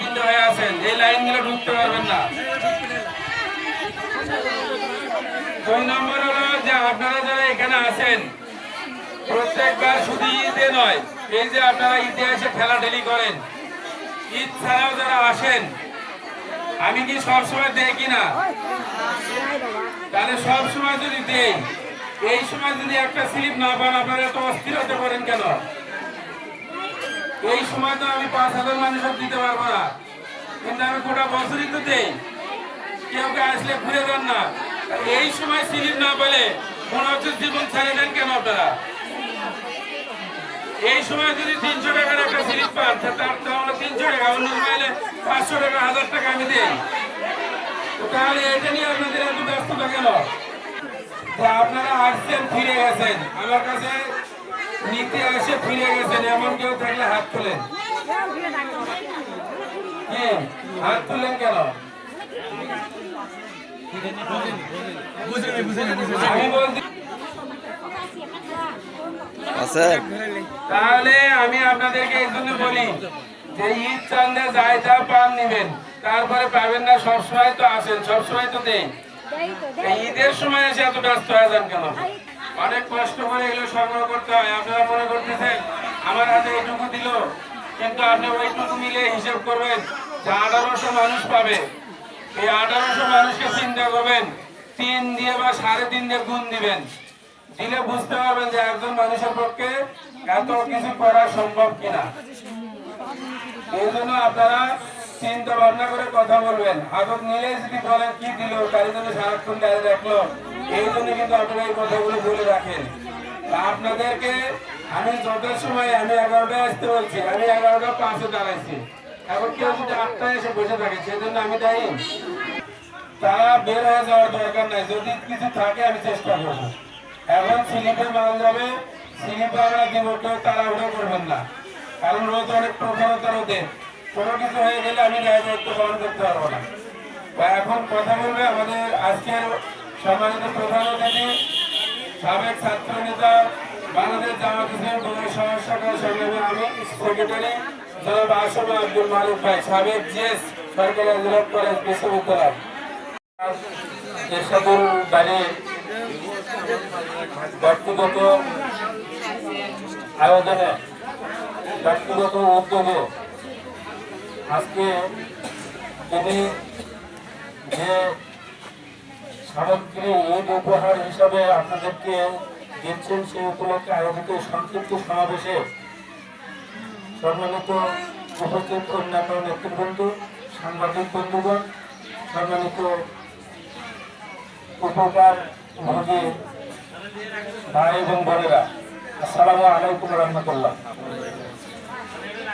তিনটা হয়ে আছেন এই লাইনগুলো ঢুকতে পারবেন না। দুই নম্বর হলো যে আপনারা যারা এখানে আছেন, প্রত্যেকবার শুধু ঈদে নয়, এই যে আপনারা ঈদে এসে করেন, ঈদ ছাড়াও যারা আসেন, আমি কি সবসময় দেই কিনা তাহলে সব সময় যদি দেই, এই সময় যদি একটা স্লিপ না পান, আপনারা এত হতে পারেন কেন? এই সময় তো আমি পাঁচ হাজার মানুষের দিতে পারব না। কিন্তু আমি গোটা বছরই তো দেই। কেউ কেউ আসলে ঘুরে যান না। এই সময় স্লিপ না পেলে মনে হচ্ছে জীবন ছেড়ে দেন কেন আপনারা? এই সময় যদি তিনশো টাকার একটা স্লিপ পান তাহলে তিনশো টাকা, অন্য সময় এলে পাঁচশো টাকা, হাজার টাকা আমি দিই। তাহলে এটা নিয়ে আপনাদের এত ব্যস্ততা কেন? আপনারা আসছেন, ফিরে গেছেন। আমার কাছে নিতে এসে ফিরে গেছেন এমন কেউ থাকলে হাত তোলেন। হাত তুলেন কেন? স্যার তাহলে আমি আপনাদেরকে এই জন্য বলি যে ঈদ চান্দে যাই যা পান নিবেন তারপরে পাবেন না সবসময় তো আসেন সবসময় তো এই ঈদের সময় এসে এত ব্যস্ত হয়ে যান কেন? অনেক কষ্ট করে এগুলো সংগ্রহ করতে হয়, আপনারা মনে করতেছেন? আমার হাতে এইটুকু দিল, কিন্তু আপনি ওইটুকু মিলে হিসেব করবেন যে আঠারোশো মানুষ পাবে। এই আঠারোশো মানুষকে চিন্তা করবেন, তিন দিয়ে বা সাড়ে তিন দিয়ে গুণ দিবেন। দিলে বুঝতে পারবেন যে একজন মানুষের পক্ষে এত কিছু করা সম্ভব কিনা। এই জন্য আপনারা চিন্তা ভাবনা করে কথা বলবেন। আগত নিলে যদি বলেন, কি দিল তার জন্য সারাক্ষণ গাড়ি রাখল এই জন্য কিন্তু আপনারা এই কথাগুলো বলে রাখেন। আপনাদেরকে আমি যত সময় আমি এগারোটায় আসতে বলছি, আমি এগারোটা পাঁচে দাঁড়াইছি। এখন কেউ যদি আটটায় এসে বসে থাকে, সেজন্য আমি দায়ী। তারা বের হয়ে যাওয়ার দরকার নাই, যদি কিছু থাকে আমি চেষ্টা করব। এখন স্লিপে মাল যাবে, স্লিপে আমরা দিব, কেউ তাড়াহুড়ো করবেন না। কারণ রোদ অনেক প্রখরতা রোদে। কোনো কিছু হয়ে গেলে আমি দায় দায়িত্ব পালন করতে পারব না। এখন কথা বলবে আমাদের আজকের সম্মানিত প্রধান সাবেক ছাত্র নেতা, বাংলাদেশ জামাত ইসলাম কংগ্রেস সমস্যা সংগ্রামে আমি সেক্রেটারি আসম আব্দুল ভাই, সাবেক জিএস সরকারি আন্দোলন কলেজ বিশ্ববিদ্যালয়। এরশাদুল বাড়ি ব্যক্তিগত আয়োজনে, ব্যক্তিগত উদ্যোগে আজকে তিনি যে সামগ্রী ঈদ উপহার হিসাবে আপনাদেরকে দিচ্ছেন সেই উপলক্ষে আয়োজিত সংক্ষিপ্ত সমাবেশে সম্মানিত উপস্থিত অন্যান্য নেতৃবৃন্দ, সাংবাদিক বন্ধুগণ, সম্মানিত উপকার ভোগী ভাই এবং বোনেরা, আসসালামু আলাইকুম রহমতুল্লাহ।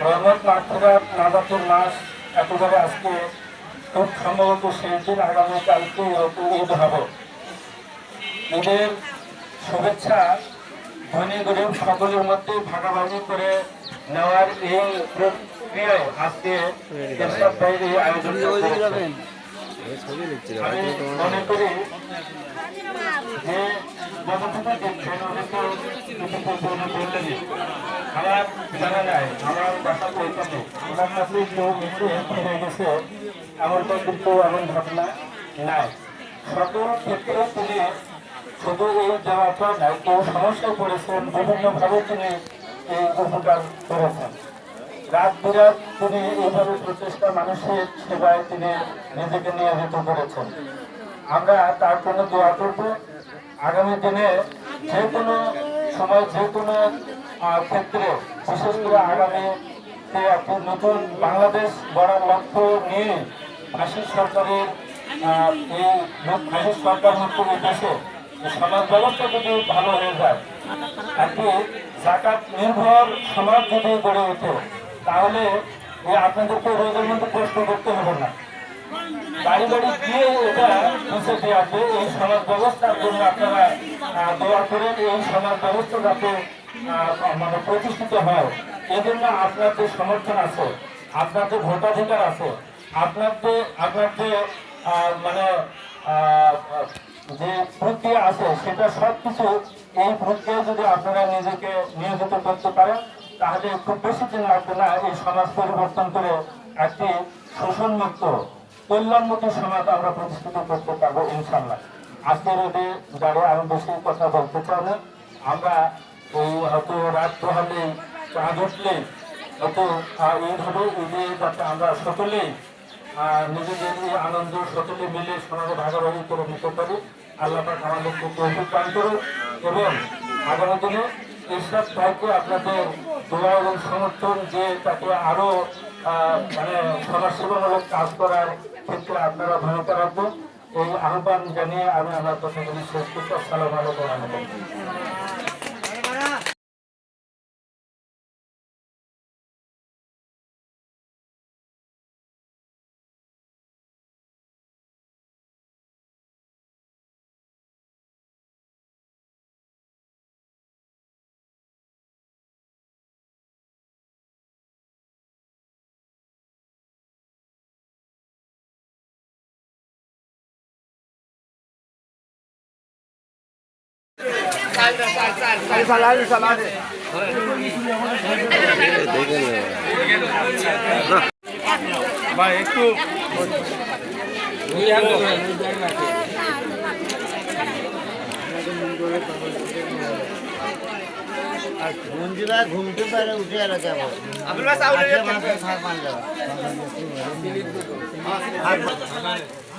রহমত মাঠেরা নাজাতের মাস একেবারে আজকে সম্ভবত সেই দিন আগামীকালকে এরকম ঈদ হবে ঈদের শুভেচ্ছা ধনী গরিব সকলের মধ্যে ভাগাভাগি করে নেওয়ার এই প্রক্রিয়ায় আজকে এই আয়োজন আমি মনে করি যে যতটুকু আমার জানা নাই, আমার বাসা পৌঁছানো আমার কাছে কেউ মৃত্যু হয়ে গেছে এমনটা কিন্তু এমন ঘটনা নাই। সকল ক্ষেত্রে তিনি শুধু এই কেউ সমস্যায় পড়েছেন বিভিন্নভাবে তিনি এই উপকার করেছেন। রাত বিরাত তিনি এইভাবে প্রচেষ্টা মানুষের সেবায় তিনি নিজেকে নিয়োজিত করেছেন। আমরা তার জন্য দোয়া করব। আগামী দিনে যে কোনো সময় যে কোনো ক্ষেত্রে, বিশেষ করে আগামী একটি নতুন বাংলাদেশ গড়ার লক্ষ্য নিয়ে ফাঁসির সরকারের এই ফাঁসির সরকার দেশে এই সমাজ ব্যবস্থা যদি ভালো হয়ে যায় একটি জাকাত নির্ভর সমাজ যদি গড়ে ওঠে, তাহলে আপনাদেরকে রোগের মধ্যে প্রশ্ন করতে হবে না। বাড়ি বাড়ি গিয়ে এটা দিয়ে আসবে এই সমাজ ব্যবস্থার জন্য আপনারা দোয়া করেন এই সমাজ ব্যবস্থা যাতে মানে প্রতিষ্ঠিত হয়। এই জন্য আপনার যে সমর্থন আছে, আপনার যে ভোটাধিকার আছে, আপনার যে আপনার যে মানে যে প্রক্রিয়া আছে, সেটা সব কিছু এই প্রক্রিয়ায় যদি আপনারা নিজেকে নিয়োজিত করতে পারেন, তাহলে খুব বেশি দিন লাগবে না এই সমাজ পরিবর্তন করে একটি শোষণমুক্ত, কল্যাণমুখী সমাজ আমরা প্রতিষ্ঠিত করতে পারব ইনশাল্লাহ আজকের রোদে দাঁড়িয়ে আমি বেশি কথা বলতে চাই না। আমরা ওই হয়তো রাত পোহালে উঠলে হয়তো এইভাবে ঈদে যাতে আমরা সকলেই আহ, নিজেদের এই আনন্দ সকলে মিলে সমাজে ভাগাভাগি করে নিতে পারি। আল্লাহ পাক আমাদেরকে তৌফিক দান করুন এবং আগামী দিনে এইসব ভাইকে আপনাদের দোয়া এবং সমর্থন যে তাকে আরও আহ, মানে সমাজসেবামূলক কাজ করার ক্ষেত্রে আপনারা ভূমিকা রাখবেন। এই আহ্বান জানিয়ে আমি আমার কথাগুলি শেষ করছি। আসসালামু আলাইকুম। রহমতুল্লাহ মঞ্জুরা ঘুমতে পারে উঠে এলো কেমন আজকে মাসে থাক মান যাওয়া